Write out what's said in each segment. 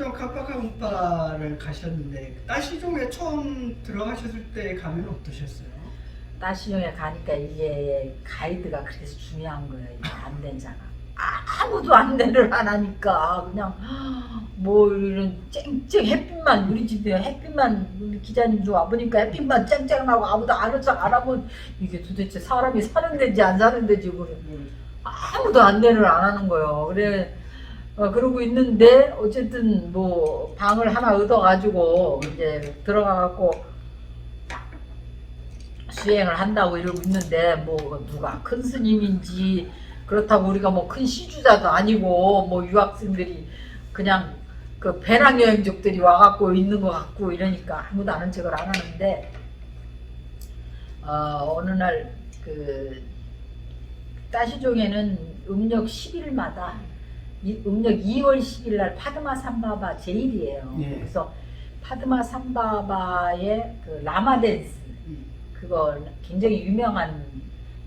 따시종 깜빡깜빡을 가셨는데 따시종에 처음 들어가셨을 때 가면 어떠셨어요? 따시용에 가니까 이게 가이드가 그래서 중요한 거예요. 이게 안내자가. 아무도 안내를 안 하니까 그냥 뭐 이런 쨍쨍 햇빛만 우리 집에 햇빛만 우리 기자님도 와보니까 햇빛만 쨍쨍 나고 아무도 아는 척 안 하면 이게 도대체 사람이 사는 데인지 안 사는 데인지 그래. 아무도 안내를 안 하는 거예요. 그래 어, 그러고 있는데 어쨌든 뭐 방을 하나 얻어가지고 이제 들어가갖고 수행을 한다고 이러고 있는데 뭐 누가 큰 스님인지 그렇다고 우리가 뭐 큰 시주자도 아니고 뭐 유학생들이 그냥 그 배낭 여행족들이 와갖고 있는 것 같고 이러니까 아무도 아는 척을 안 하는데 어, 어느 날그 따시종에는 음력 10일마다 이, 음력 2월 10일 날 파드마 삼바바 제일이에요. 예. 그래서 파드마 삼바바의 그 라마 댄스 그거 굉장히 유명한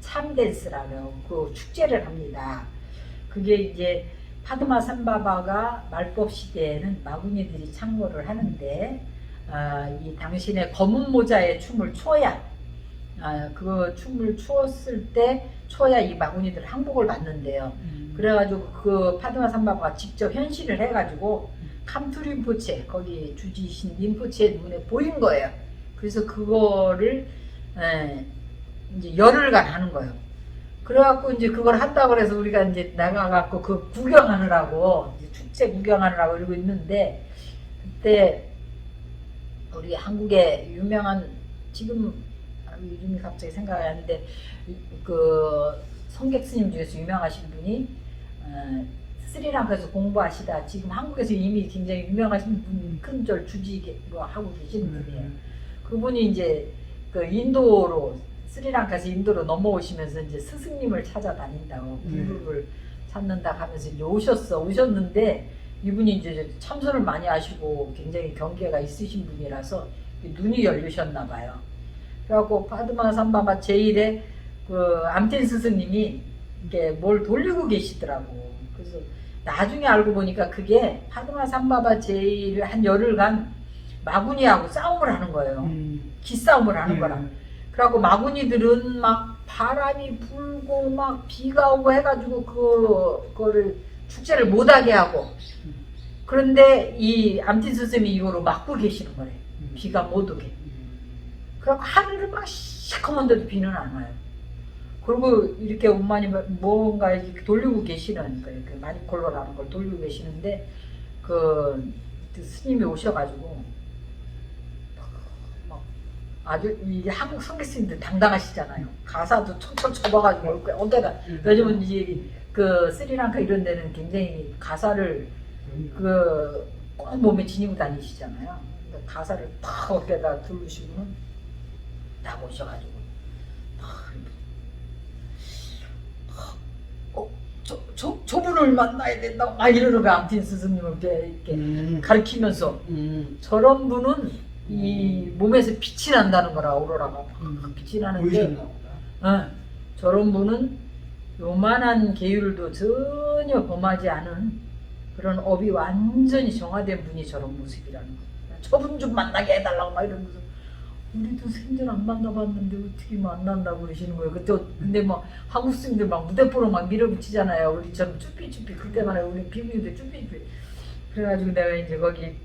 참 댄스라고 그 축제를 합니다. 그게 이제 파드마 삼바바가 말법 시대에는 마구니들이 참고를 하는데 아, 이 당신의 검은 모자의 춤을 춰야 아, 그 춤을 추었을 때 춰야 이 마구니들 항복을 받는데요. 그래가지고 그 파드마 삼바바가 직접 현실을 해가지고 캄투 림포체 거기 주지신 림포체의 눈에 보인 거예요. 그래서 그거를 에, 이제 열흘간 하는 거예요. 그래갖고 이제 그걸 한다고 그래서 우리가 이제 나가갖고 그 구경하느라고 축제 구경하느라고 이러고 있는데 그때 우리 한국의 유명한 지금 아, 이름이 갑자기 생각이 안 나는데 그 성객 스님 중에서 유명하신 분이 어, 스리랑카에서 공부하시다 지금 한국에서 이미 굉장히 유명하신 분 큰절 주지 뭐 하고 계시는 분이에요. 그분이 이제 그 인도로 스리랑카에서 인도로 넘어오시면서 이제 스승님을 찾아다닌다고 네. 공부를 찾는다 하면서 이제 오셨어 오셨는데 이분이 이제 참선을 많이 하시고 굉장히 경계가 있으신 분이라서 눈이 열리셨나 봐요. 그래갖고 파드마 삼바마 제일의 그 암텐 스승님이 이게 뭘 돌리고 계시더라고. 그래서 나중에 알고 보니까 그게 파드마 삼바바 제일을 한 열흘간 마구니하고 싸움을 하는 거예요. 음. 기싸움을 하는 예. 거라. 그래갖고 마구니들은 막 바람이 불고 막 비가 오고 해가지고 그 거를 축제를 못하게 하고 그런데 이 암틴 스승이 이거로 막고 계시는 거래. 비가 못 오게. 그래갖고 하늘을 막 시커먼데도 비는 안 와요. 그리고 이렇게 엄마니 뭔가 이렇게 돌리고 계시는 거예요. 그 마니콜로라는 걸 돌리고 계시는데 그, 그 스님이 오셔가지고 막 아주 이 한국 성교스님들 당당하시잖아요. 가사도 촌촌 쳐봐가지고 어디다 요즘은 이제 그 스리랑카 이런 데는 굉장히 가사를 그 꼭 몸에 지니고 다니시잖아요. 가사를 탁 어깨다 두르시고는 딱 오셔가지고 탁 어, 저, 저, 저분을 만나야 된다고 막 이러는 거야 암틴 스승님을 이렇게, 이렇게 음. 가르치면서 음. 저런 분은 이 몸에서 빛이 난다는 거라 오로라가 음. 빛이 나는데 보이셨나 보다. 어, 저런 분은 요만한 계율도 전혀 범하지 않은 그런 업이 완전히 정화된 분이 저런 모습이라는 거예요. 저분 좀 만나게 해달라고 막 이러면서 우리도 생전 안 만나봤는데 어떻게 만난다고 그러시는 거예요. 그때 근데 막 한국 스님들 막 무대포로 막 밀어붙이잖아요. 우리처럼 쭈삐쭈삐 그때만 해도 우리 비구이도 쭈삐쭈삐 그래가지고 내가 이제 거기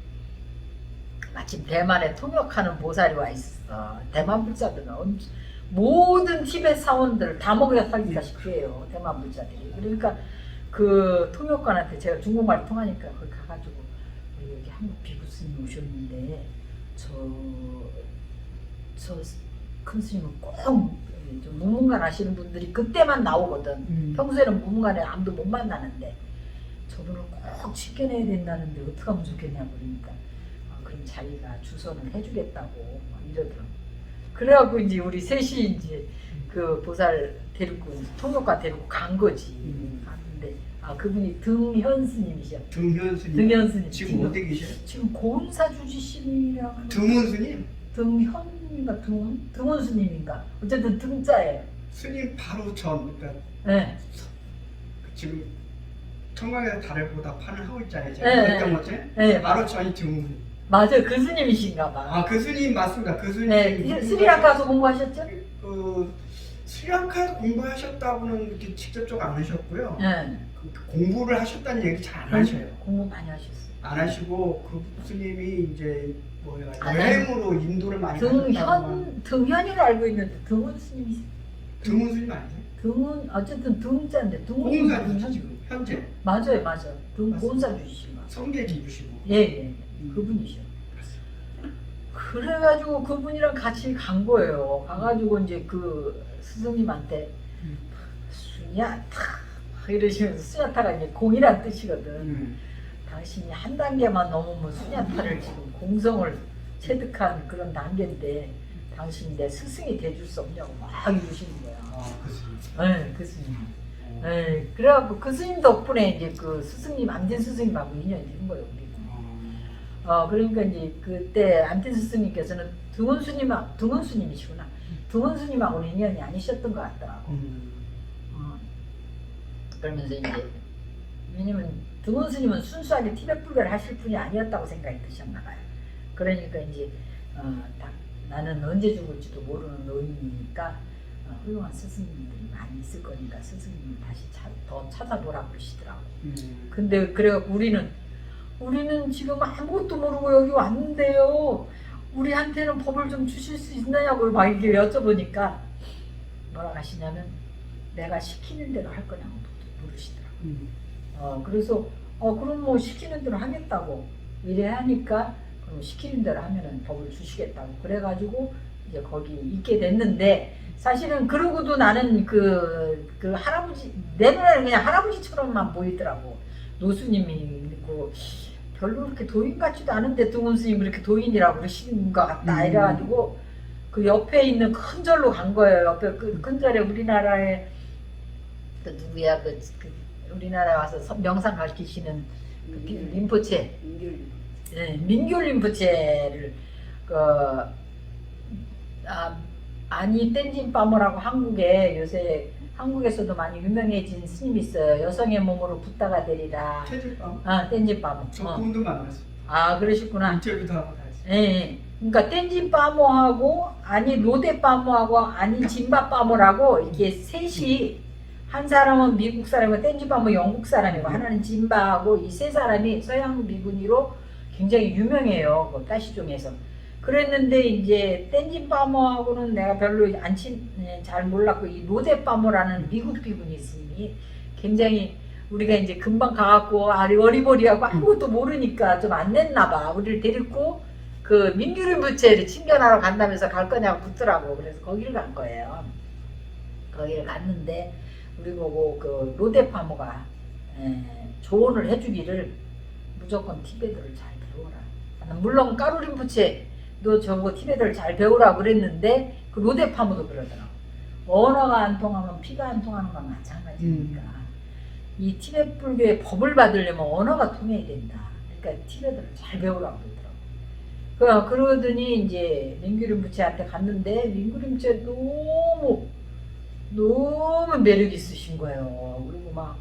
마침 대만에 통역하는 보살이 와 있어. 대만 불자들은 엄청 모든 티벳 사원들을 다 먹여 살기다시피 해요. 대만 불자들이. 그러니까 그 통역관한테 제가 중국말 통하니까 거기 가가지고 여기 한국 비구 스님 오셨는데 저저 큰 스님은 꼭좀 무문관 하시는 분들이 그때만 나오거든. 음. 평소에는 무문관에 아무도 못 만나는데 저분을 꼭 지켜내야 된다는데 어떻게 하면 좋겠냐 그러니까 아, 그럼 자기가 주선을 해주겠다고 막 이러더라고. 그래갖고 이제 우리 셋이 이제 그 보살 데리고 통역가 데리고 간 거지. 음. 갔는데 아 그분이 등현 스님이셔. 등현 스님. 등현 스님. 지금 어디 계셔요? 지금 고운사 주지심이라고 하는 등원 스님. 등현 인가 등 등원 스님인가 어쨌든 등자예요. 스님 바로 전 그러니까 네. 지금 청강에서 달을 보다 판을 하고 있잖아요. 네, 제가 네. 거지? 네, 바로 저희 등. 맞아요. 그 스님이신가 봐. 아, 그 스님 맞습니다. 그 스님. 네, 스리랑카에서 공부하셨죠? 그 스리랑카 공부하셨다고는 이렇게 직접적으로 안 하셨고요. 네. 그 공부를 하셨다는 얘기 잘 안 하셔요. 공부 많이 하셨어요. 안 하시고 그 스님이 이제 여행으로 인도를 많이 등현 등현이로 알고 있는데 등훈 스님이 등은 스님 아니세요? 등훈 어쨌든 등자인데 등훈 공사주죠 지금 현재 맞아요, 맞아요. 등 맞습니다. 주시신 거. 성계지주시고 예, 예, 예. 그분이셔. 그래가지고 그분이랑 같이 간 거예요. 가가지고 이제 그 스승님한테 음. 수냐타 막 이러시면서 수냐타가 이제 공이란 뜻이거든. 음. 당신이 한 단계만 넘으면 수냐타를 지금 공성을 체득한 그런 단계인데 당신이 내 스승이 돼줄 수 없냐고 막 이러시는 거야. 아 그 스님 네, 그 스님. 어. 네, 그래갖고 그 스님 덕분에 이제 그 스승님 안된 스승님하고 인연이 된 거예요. 우리가. 어. 어 그러니까 이제 그때 안틴 스승님께서는 등원 스님하 등원 스님이시구나. 등원 스님하고는 인연이 아니셨던 것 같더라고. 음. 어. 그러면서 이제 왜냐면 등원 스님은 순수하게 티벳 불교를 하실 분이 아니었다고 생각이 드셨나 봐요. 그러니까 이제 어, 딱 나는 언제 죽을지도 모르는 노인이니까 어, 훌륭한 스승님들이 많이 있을 거니까 스승님을 다시 차, 더 찾아보라 그러시더라고. 음. 근데 그래갖고 우리는 우리는 지금 아무것도 모르고 여기 왔는데요. 우리한테는 법을 좀 주실 수 있느냐고 막 이렇게 여쭤보니까 뭐라 하시냐면 내가 시키는 대로 할 거냐고 물으시더라고. 음. 어 그래서 어 그럼 뭐 시키는 대로 하겠다고 이래 하니까 그럼 시키는 대로 하면은 법을 주시겠다고 그래가지고 이제 거기 있게 됐는데 사실은 그러고도 나는 그, 그 할아버지 내 눈에는 그냥 할아버지처럼만 보이더라고. 노수님이 그 별로 그렇게 도인 같지도 않은데 등원 스님 그렇게 도인이라고 그러시는 것 같다 음. 이래가지고 그 옆에 있는 큰 절로 간 거예요. 옆에 그 큰 절에 우리나라에 그 누구야? 그, 그 우리나라에 와서 선- 명상 가르치시는 그 비- 림포체 네, 민교 림포체를 그 아, 아니 땐진 빠모라고 한국에 요새 한국에서도 많이 유명해진 스님이 있어요. 여성의 몸으로 붓다가 되리라. 태질밤 아 땐진 빠모. 저 어. 그분도 만났어 아 그러시구나. 인터뷰도 하고 다 했어 예, 예. 그러니까 땐진 빠모하고 아니 로데 빠모하고 아니 진바빠모라고 이게 셋이 한 사람은 미국 사람이고 땐진빠모 영국 사람이고 하나는 진바하고 이 세 사람이 서양 미군이로 굉장히 유명해요. 그 따시종에서. 그랬는데 이제 땐진빠모하고는 내가 별로 안친잘 몰랐고 이 로데빠모라는 미국 비군이 있으니 굉장히 우리가 이제 금방 가갖고 아리 어리버리하고 아무것도 모르니까 좀 안 냈나 봐. 우리를 데리고 그 민규림 부채를 친견하러 간다면서 갈 거냐고 묻더라고. 그래서 거기를 간 거예요. 거기를 갔는데 우리 보고 그 로데파모가 에, 조언을 해주기를 무조건 티베트를 잘 배워라. 물론 까루림 부채도 저거 티베트를 잘 배우라 그랬는데 그 로데파모도 그러더라고. 언어가 안 통하면 피가 안 통하는 건 마찬가지니까. 이 티베트 불교의 법을 받으려면 언어가 통해야 된다. 그러니까 티베트를 잘 배우라고 그러더라고. 그, 그러더니 이제 민규림 부채한테 갔는데 민규림 부채 너무 너무 매력 있으신 거예요. 그리고 막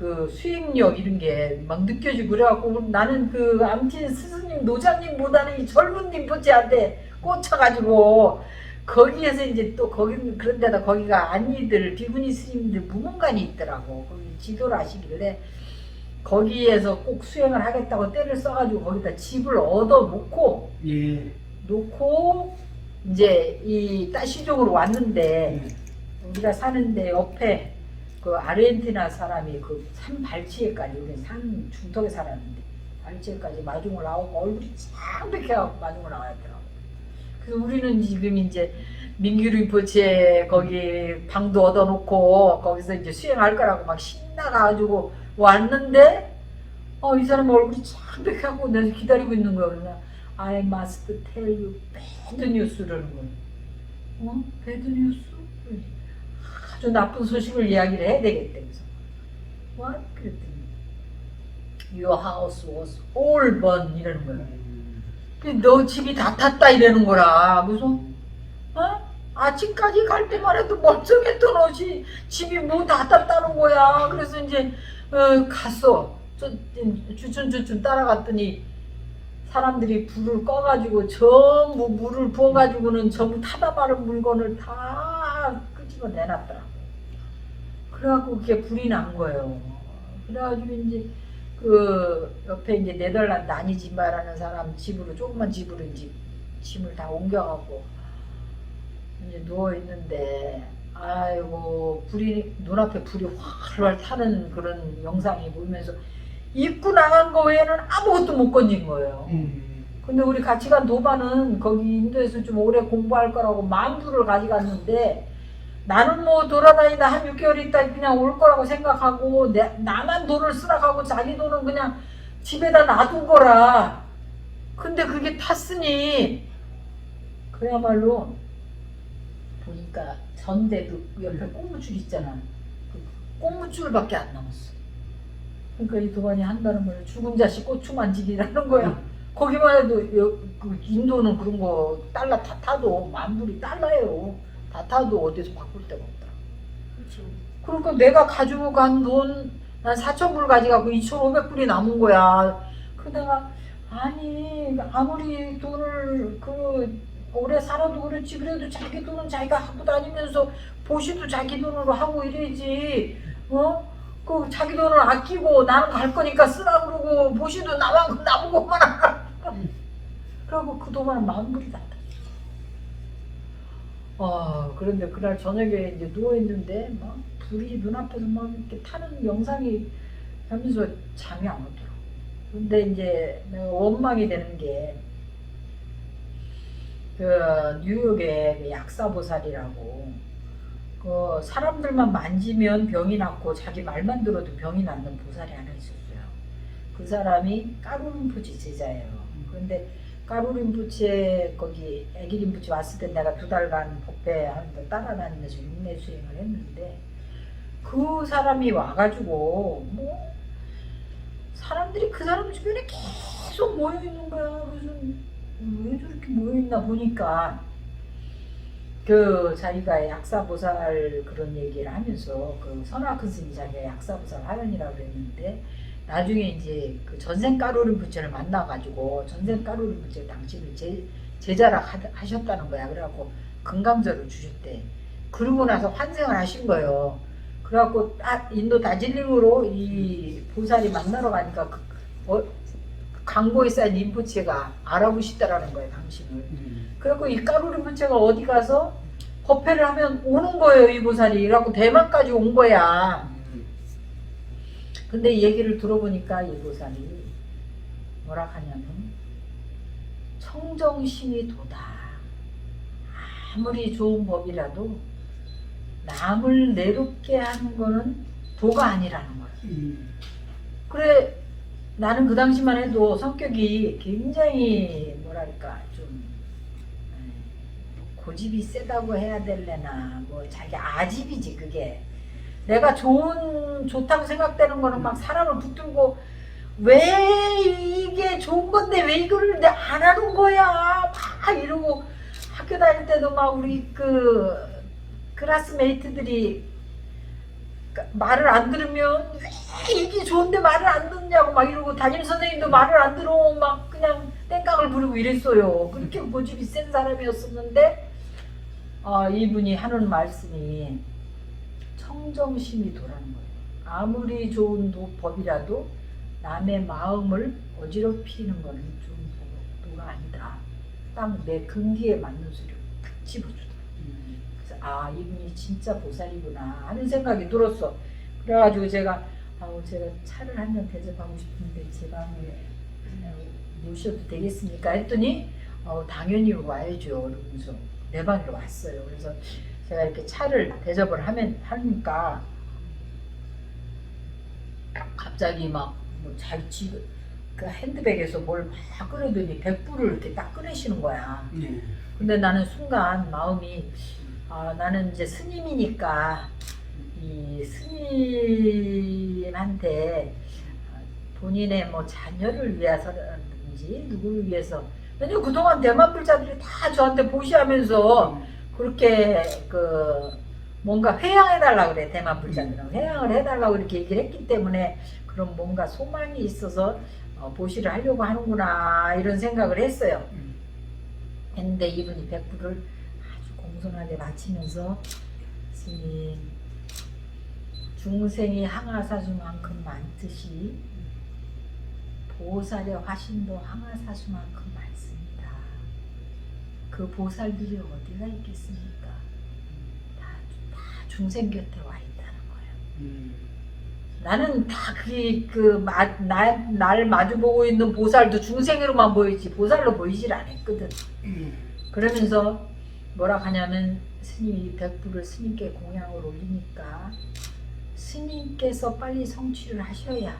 그 수행력 이런 게 막 느껴지고 그래갖고 나는 그 암튼 스승님 노장님보다는 이 젊은 림포체한테 꽂혀가지고 거기에서 이제 또 거기 그런데다 거기가 안니들 비구니 스님들 무문관이 있더라고 거기 지도를 하시길래 거기에서 꼭 수행을 하겠다고 때를 써가지고 거기다 집을 얻어 놓고 예 놓고 이제 이 따시종으로 왔는데 네. 우리가 사는데 옆에 그 아르헨티나 사람이 그 산 발치에까지 우리 산 중턱에 살았는데 발치에까지 마중을 나오고 얼굴이 창백해갖고 마중을 나왔더라고. 그래서 우리는 지금 이제 민규리포체 거기 방도 얻어놓고 거기서 이제 수행할 거라고 막 신나가지고 왔는데 어 이 사람 얼굴이 창백하고 내가 기다리고 있는 거야. 그러나 I must tell you bad news라는. 어? bad news? 아주 나쁜 소식을 이야기를 해야 되겠대. 그래서 what? 그랬더니 your house was all burned 이러는 거야. 음. 근데 너 집이 다 탔다 이러는 거라. 그래서 어? 아침까지 갈 때만 해도 멀쩡했던 옷이 집이 뭐다 탔다는 거야. 그래서 이제 어, 갔어. 저, 주춤주춤 따라갔더니 사람들이 불을 꺼가지고 전부 물을 부어가지고는 전부 타다 마른 물건을 다 끄집어 내놨더라고. 그래갖고 그게 불이 난 거예요. 그래가지고 이제 그 옆에 이제 네덜란드 아니지마라는 사람 집으로 조그만 집으로 이제 짐을 다 옮겨가고 이제 누워 있는데 아이고 불이 눈앞에 불이 활활 타는 그런 영상이 보이면서 입고 나간 거 외에는 아무것도 못 건진 거예요. 음. 근데 우리 같이 간 도바는 거기 인도에서 좀 오래 공부할 거라고 만불을 가져갔는데 나는 뭐 돌아다니다 한 6개월 있다 그냥 올 거라고 생각하고 내, 나만 돈을 쓰라고 하고 자기 돈은 그냥 집에다 놔둔 거라. 근데 그게 탔으니 그야말로 보니까 전대도 옆에 꽃무줄 있잖아. 그 꽃무줄밖에 안 남았어. 그러니까 이 도반이 한다는 말 죽은 자식 고추 만지기라는 거야. 거기만 해도 여, 그 인도는 그런 거 달러 다 타도 만불이 달러예요. 다 타도 어디서 바꿀 데가 없다. 그렇죠. 그러니까 내가 가지고 간 돈 난 4천 불 가져가고 2,500불이 남은 거야. 그 내가 아니 아무리 돈을 그 오래 살아도 그렇지 그래도 자기 돈은 자기가 하고 다니면서 보시도 자기 돈으로 하고 이래지 어? 그 자기 돈을 아끼고 나는 갈 거니까 쓰라 그러고 보시도 나만 나보고만 하라. 그러고 그 돈만 만 불이 다 어, 그런데 그날 저녁에 이제 누워있는데 막 불이 눈앞에서 막 이렇게 타는 영상이 하면서 잠이 안 오더라고. 근데 이제 내가 원망이 되는 게, 그 뉴욕에 그 약사보살이라고, 그 사람들만 만지면 병이 낫고 자기 말만 들어도 병이 낫는 보살이 하나 있었어요. 그 사람이 까루룸푸치 제자예요. 그런데 까루림부치에 거기 애기림부치 왔을 때 내가 두 달간 법회하는데 따라다니면서 육내 수행을 했는데 그 사람이 와가지고 뭐 사람들이 그 사람 주변에 계속 모여 있는 거야. 그래서 왜 저렇게 모여 있나 보니까 그 자기가 약사보살 그런 얘기를 하면서 그 선화큰 스님이 자기가 약사보살 하연이라고 그랬는데 나중에 이제 그 전생 까루린 부처를 만나가지고 전생 까루린 부처 당신을 제, 제자라 하- 하셨다는 거야. 그래갖고 금강절을 주셨대. 그러고 나서 환생을 하신 거예요. 그래갖고 아, 인도 다질링으로 이 보살이 만나러 가니까 그, 어, 강보에 쌓인 인부체가 알아보시더라는 거예요, 당신을. 음. 그래갖고 이 까루린 부처가 어디 가서 법회를 하면 오는 거예요, 이 보살이. 그래갖고 대만까지 온 거야. 근데 이 얘기를 들어보니까 이 보살이 뭐라 하냐면 청정심이 도다. 아무리 좋은 법이라도 남을 내롭게 하는 거는 도가 아니라는. 음. 그래 나는 그 당시만 해도 성격이 굉장히 뭐랄까 좀 에, 고집이 세다고 해야 될래나 뭐 자기 아집이지 그게 내가 좋은 좋다고 생각되는 거는 막 사람을 붙들고 왜 이게 좋은 건데 왜 이거를 내안 하는 거야 막 이러고 학교 다닐 때도 막 우리 그 클래스메이트들이 그 말을 안 들으면 왜 이게 좋은데 말을 안 듣냐고 막 이러고 담임 선생님도 말을 안 들어 막 그냥 땡깡을 부리고 이랬어요. 그렇게 고집이 센 사람이었었는데 어, 이분이 하는 말씀이 청정심이 도라는 거예요. 아무리 좋은 도, 법이라도 남의 마음을 어지럽히는 거는 도- 도가 아니다. 딱 내 근기에 맞는 소리를 탁 집어주더라. 음. 그래서 아 이분이 진짜 보살이구나 하는 생각이 들었어. 그래가지고 제가 아우 제가 차를 한 잔 대접하고 싶은데 제 방에 모셔도 되겠습니까? 했더니 어, 당연히 와야죠. 그러면서 내 방에 왔어요. 그래서 제가 이렇게 차를 대접을 하면 하니까 갑자기 막 뭐 자기 집, 그 핸드백에서 뭘막 꺼내더니 백불을 이렇게 딱 꺼내시는 거야. 네. 근데 나는 순간 마음이 아, 나는 이제 스님이니까 이 스님한테 본인의 뭐 자녀를 위해서라든지 누구를 위해서 왜냐면 그동안 대만 불자들이 다 저한테 보시하면서 그렇게 그 뭔가 회양해달라고 그래 대만 불자들은 회양을 해달라고 이렇게 얘기를 했기 때문에 그런 뭔가 소망이 있어서 어, 보시를 하려고 하는구나 이런 생각을 했어요. 음. 했는데 이분이 백부를 아주 공손하게 바치면서 스님 중생이 항아사수만큼 많듯이 보살의 화신도 항아사수만큼 많습니다. 그 보살들이 어디가 있겠습니까? 다, 다 중생 곁에 와 있다는 거예요. 음. 나는 다 그게 그날 마주보고 있는 보살도 중생으로만 보이지 보살로 보이질 않았거든. 음. 그러면서 뭐라 하냐면 스님이 백부를 스님께 공양을 올리니까 스님께서 빨리 성취를 하셔야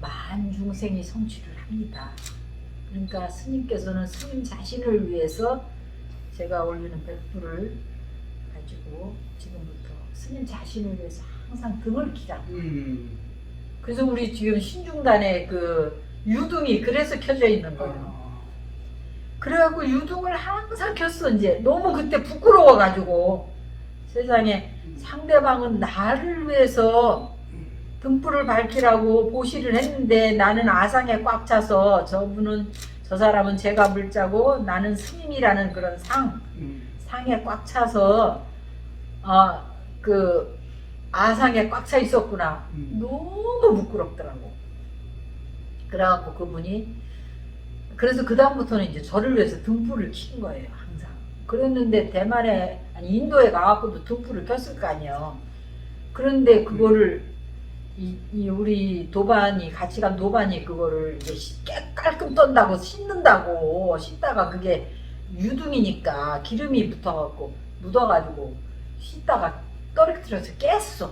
만 중생이 성취를 합니다. 그러니까 스님께서는 스님 자신을 위해서 제가 올리는 백부를 가지고 지금부터 스님 자신을 위해서 항상 등을 키라. 음. 그래서 우리 지금 신중단에 그 유등이 그래서 켜져 있는 거예요. 어. 그래갖고 유등을 항상 켰어 이제 너무 그때 부끄러워가지고 세상에 상대방은 나를 위해서 등불을 밝히라고 보시를 했는데 나는 아상에 꽉 차서 저분은 저 사람은 제가 물자고 나는 스님이라는 그런 상 음. 상에 꽉 차서 어그 아상에 꽉 차 있었구나 음. 너무 부끄럽더라고. 그래갖고 그분이 그래서 그 다음부터는 이제 저를 위해서 등불을 킨 거예요 항상. 그랬는데 대만에 아니 인도에 가갖고도 등불을 켰을 거 아니에요. 그런데 그거를 이, 이 우리 도반이 같이 간 도반이 그거를 이제 깔끔 떤다고 씻는다고 씻다가 그게 유등이니까 기름이 붙어갖고 묻어가지고 씻다가 떨어뜨려서 깼어.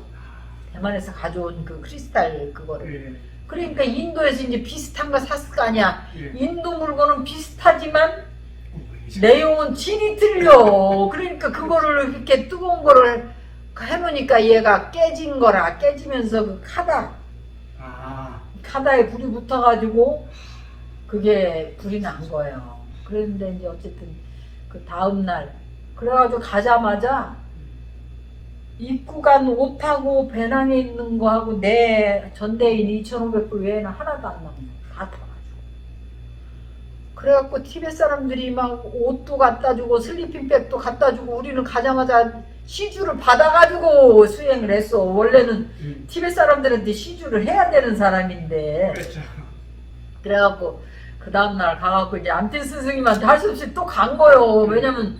대만에서 가져온 그 크리스탈 그거를. 예. 그러니까 인도에서 이제 비슷한 거 샀을 거 아니야. 예. 인도 물건은 비슷하지만 어, 내용은 진이 틀려. 그러니까 그거를 이렇게 뜨거운 거를 해놓으니까 얘가 깨진 거라 깨지면서 그 카다 아. 카다에 불이 붙어가지고 그게 불이 난 거예요. 그런데 이제 어쨌든 그 다음 날 그래가지고 가자마자 입고 간 옷하고 배낭에 있는 거하고 내 전대인 2,500불 외에는 하나도 안 남아. 다 타가지고. 그래갖고 티벳 사람들이 막 옷도 갖다 주고 슬리핑백도 갖다 주고 우리는 가자마자 시주를 받아가지고 수행을 했어. 원래는 음. 티벳 사람들한테 시주를 해야 되는 사람인데. 그렇죠. 그래갖고 그 다음날 가갖고 이제 안티 스승님한테 할 수 없이 또 간 거예요. 왜냐면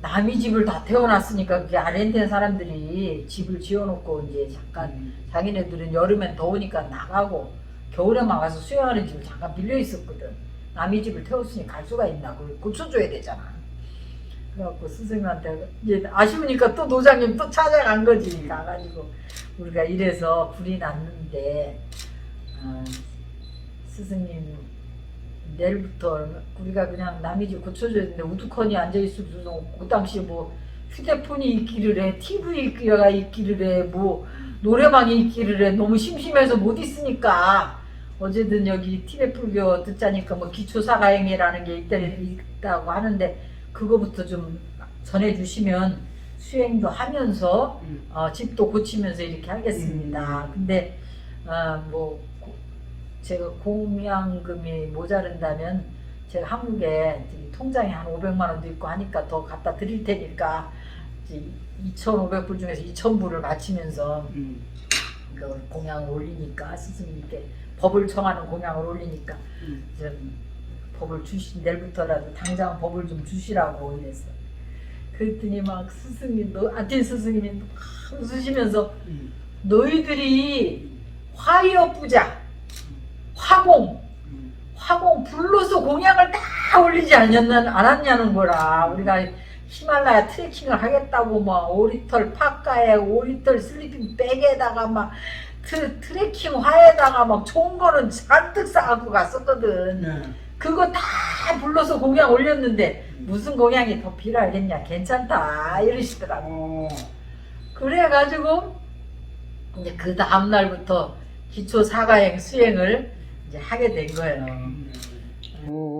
남의 집을 다 태워놨으니까 그게 아르헨티나 사람들이 집을 지어놓고 이제 잠깐 음. 자기네들은 여름엔 더우니까 나가고 겨울에만 와서 수영하는 집을 잠깐 빌려 있었거든. 남의 집을 태웠으니 갈 수가 있나? 그걸 고쳐줘야 되잖아. 그래갖고 스승님한테 이제 아쉬우니까 또 노장님 또 찾아간 거지. 가가지고 우리가 이래서 불이 났는데 어, 스승님 내일부터 우리가 그냥 남의 집 고쳐줘야 되는데 우두커니 앉아있을 수도 없고 그 당시에 뭐 휴대폰이 있기를 해 TV가 있기를 해뭐 노래방이 있기를 해 너무 심심해서 못 있으니까 어제든 여기 티베 불교 듣자니까 뭐 기초사가행이라는 게 있다, 있다고 하는데 그거부터 좀 전해주시면 수행도 하면서 음. 어, 집도 고치면서 이렇게 하겠습니다. 음. 근데 어, 뭐 고- 제가 공양금이 모자른다면 제가 한국에 통장에 한 500만 원도 있고 하니까 더 갖다 드릴 테니까 2,500불 중에서 2,000불을 바치면서 음. 그 공양을 올리니까 스승님께 법을 청하는 공양을 올리니까 음. 좀 법을 주시 내일부터라도 당장 법을 좀 주시라고 이랬어. 그랬더니 막 스승님, 너 아틴 스승님이 막 웃으시면서 음. 너희들이 화이어 부자, 화공, 음. 화공 불로서 공양을 다 올리지 않았냐, 않았냐는 거라. 우리가 히말라야 트레킹을 하겠다고 막 오리털 파카에 오리털 슬리핑 백에다가 막 트, 트레킹 화에다가 막 좋은 거는 잔뜩 싸갖고 갔었거든. 네. 그거 다 불러서 공양 올렸는데 무슨 공양이 더 필요하겠냐 괜찮다 이러시더라고 어. 그래가지고 이제 그 다음 날부터 기초 사가행 수행을 이제 하게 된 거예요. 음. 오